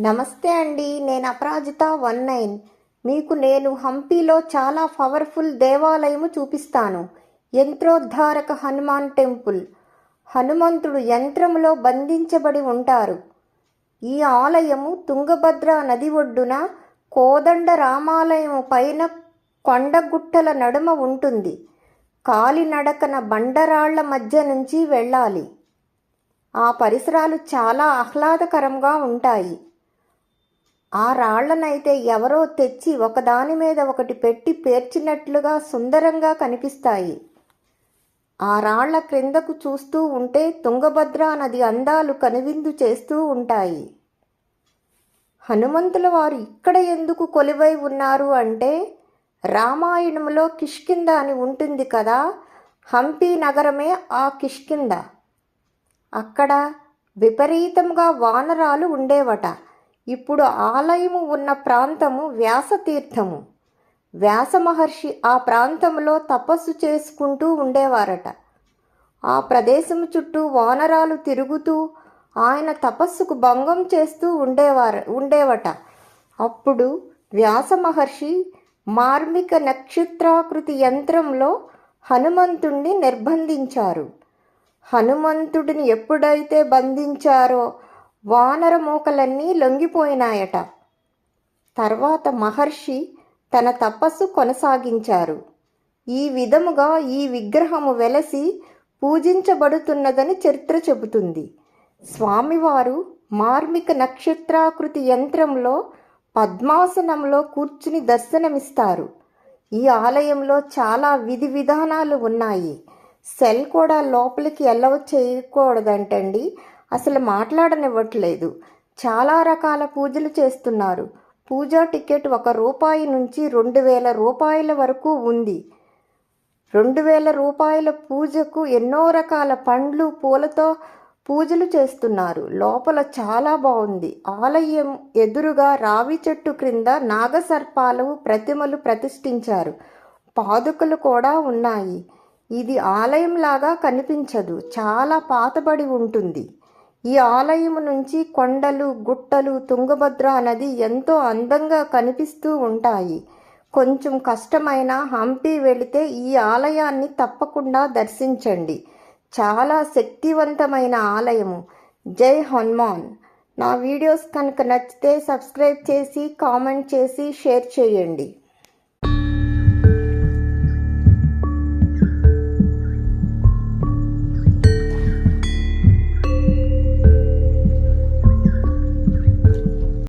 నమస్తే అండి నేను అపరాజిత వన్ నైన్. మీకు నేను హంపీలో చాలా పవర్ఫుల్ దేవాలయము చూపిస్తాను. యంత్రోద్ధారక హనుమాన్ టెంపుల్. హనుమంతుడు యంత్రములో బంధించబడి ఉంటారు. ఈ ఆలయము తుంగభద్ర నది ఒడ్డున కోదండ రామాలయము పైన కొండగుట్టల నడుమ ఉంటుంది. కాలినడకన బండరాళ్ళ మధ్య నుంచి వెళ్ళాలి. ఆ పరిసరాలు చాలా ఆహ్లాదకరంగా ఉంటాయి. ఆ రాళ్ళనైతే ఎవరో తెచ్చి ఒకదాని మీద ఒకటి పెట్టి పేర్చినట్లుగా సుందరంగా కనిపిస్తాయి. ఆ రాళ్ళ క్రిందకు చూస్తూ ఉంటే తుంగభద్రా నది అందాలు కనువిందు చేస్తూ ఉంటాయి. హనుమంతుల వారు ఇక్కడ ఎందుకు కొలువై ఉన్నారు అంటే రామాయణంలో కిష్కింద అని ఉంటుంది కదా హంపి నగరమే ఆ కిష్కింద అక్కడ విపరీతంగా వానరాలు ఉండేవట. ఇప్పుడు ఆలయము ఉన్న ప్రాంతము వ్యాసతీర్థము. వ్యాస మహర్షి ఆ ప్రాంతంలో తపస్సు చేసుకుంటూ ఉండేవారట. ఆ ప్రదేశం చుట్టూ వానరాలు తిరుగుతూ ఆయన తపస్సుకు భంగం చేస్తూ ఉండేవారు ఉండేవట. అప్పుడు వ్యాస మహర్షి మార్మిక నక్షత్రాకృతి యంత్రంలో హనుమంతుణ్ణి నిర్బంధించారు. హనుమంతుడిని ఎప్పుడైతే బంధించారో వానర మూకలన్నీ లొంగిపోయినాయట. తర్వాత మహర్షి తన తపస్సు కొనసాగించారు. ఈ విధముగా ఈ విగ్రహము వెలసి పూజించబడుతున్నదని చరిత్ర చెబుతుంది. స్వామివారు మార్మిక నక్షత్రాకృతి యంత్రంలో పద్మాసనంలో కూర్చుని దర్శనమిస్తారు. ఈ ఆలయంలో చాలా విధి విధానాలు ఉన్నాయి. సెల్ కూడా లోపలికి ఎలా చేయకూడదంటండి. అసలు మాట్లాడనివ్వట్లేదు. చాలా రకాల పూజలు చేస్తున్నారు. పూజా టికెట్ ఒక రూపాయి నుంచి రెండు వేల రూపాయల వరకు ఉంది. రెండు వేల రూపాయల పూజకు ఎన్నో రకాల పండ్లు పూలతో పూజలు చేస్తున్నారు. లోపల చాలా బాగుంది. ఆలయం ఎదురుగా రావి చెట్టు క్రింద నాగసర్పాలు ప్రతిమలు ప్రతిష్ఠించారు. పాదుకలు కూడా ఉన్నాయి. ఇది ఆలయంలాగా కనిపించదు. చాలా పాతబడి ఉంటుంది. ఈ ఆలయం నుంచి కొండలు గుట్టలు తుంగభద్ర నది ఎంతో అందంగా కనిపిస్తూ ఉంటాయి. కొంచెం కష్టమైన హంపి వెళితే ఈ ఆలయాన్ని తప్పకుండా దర్శించండి. చాలా శక్తివంతమైన ఆలయము. జై హనుమాన్. నా వీడియోస్ కనుక నచ్చితే సబ్స్క్రైబ్ చేసి కామెంట్ చేసి షేర్ చేయండి.